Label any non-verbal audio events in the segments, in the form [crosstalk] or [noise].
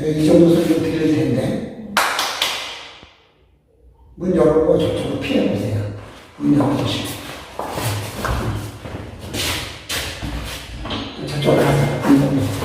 내가 이 정도 소리로 들릴 텐데. 문 열고 저쪽으로 피해 보세요. 문 열어보시고. 저쪽으로 가서 앉아보세요.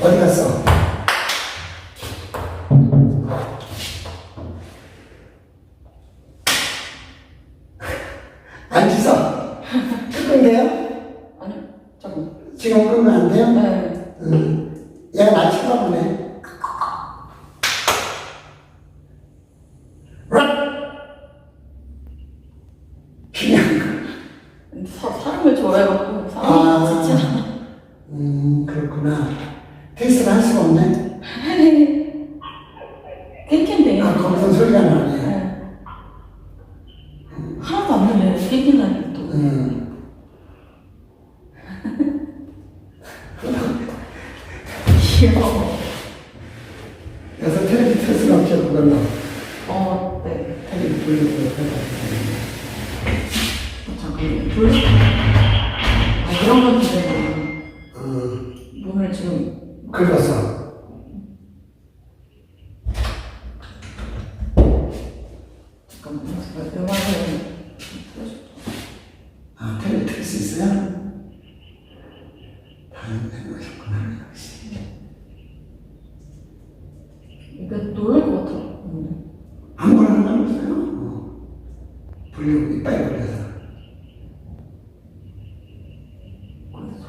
어디 갔어? 앉으서. 끄끈데요? 아니, 잠깐. 지금 끄면 안 돼요? 네. 응. 얘가 나 쳐다보네. 락! 그냥, 사, 사람을 좋아해갖고 사람이 아. 진짜. 음, 그렇구나. 테스트를 할 수가 없네. [laughs] 깽깽대. 아, 거기서 소리가 나네. 네. 하나도 안 들려요. 깽깽나니 또. 음. 귀여워. 그래서 텔레비 틀 수가 없죠, 그걸로. 어, 네. 텔레비 돌리고 해가지고. 어, 잠깐만요. 돌려. 아, 이런 건 되잖아. 음, 문을 지금. 긁었어. 잠깐만요. 제가 음악을. 아, 텔레비 틀수 있어요? 다른 해보셨구나, 역시. 이거 놀랄 것 같아. 음. 아무거나 상관없어요. 어. 불리고 이빨 걸려서.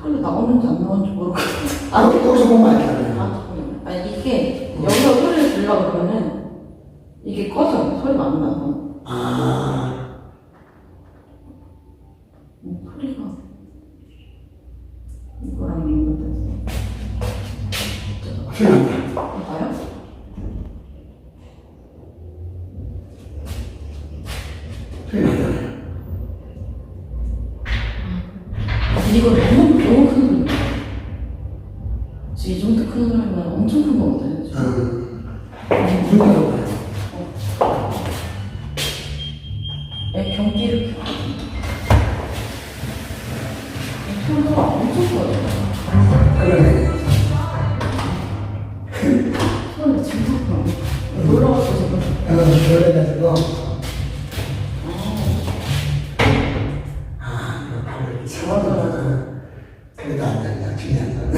소리가 나오는지 안 나오는지 모르겠어. 아, 여기서 보면 알잖아요. 아, 잠깐만요. 아니, 이게, 여기서 소리를 들으려고 그러면은, 이게 꺼져요. 소리가 안 나서. 아, 음, 소리가. 이거랑 이거 됐어. 소리 안 나. 봐요? 소리 나잖아요. 이거 너무, 너무 큰 소리야. 지금 이 정도 큰 소리면 엄청 큰 거거든요. 지금. 응. 문 열어봐요. 애 경기를 켜. 소리가 엄청 커요. 그러네. 소리 진짜 커. 놀라웠어, 지금. 어, 그래가지고. 채워서. 그래도 안 된다, 중요한 건.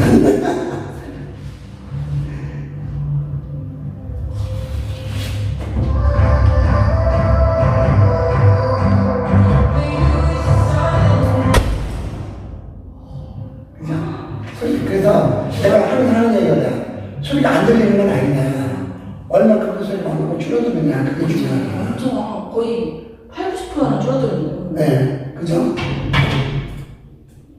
내가 하는. 소리가 안 들리는 건 아니냐. 얼마큼 그 소리가 어느 정도 줄어드느냐. 그게 중요하다. 엄청 거의 8, 90%는 줄어들거든요. 네, 그죠?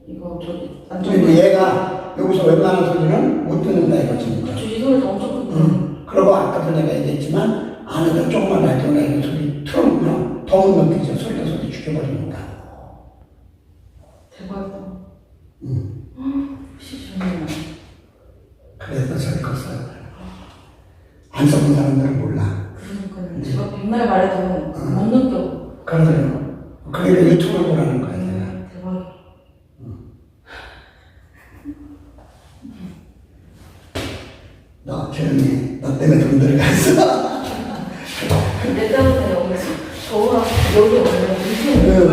이거 저기 안 근데 좋은 얘가 여기서 웬만한 소리는 못 듣는다 이거지. 그쵸, 이 소리도 엄청 크고. 응. 그리고 아까도 내가 얘기했지만 안에다 조금만 라이트나 이 소리 틀어놓으면 더운 느끼죠. 소리가 소리 죽여버리니까. 대박이다. 응. 시원해. 그래서 저리 컸어요. 안 써본 사람들은 몰라. 그러니까요. 제가 백날 말해도 못 느껴. 그러더라고. 그러니까 유튜브를 보라는. 내가. 음, 대박. 너 조용히 너 때문에 돈 들어갔어. 내 때문에 여기 서울 여기 응.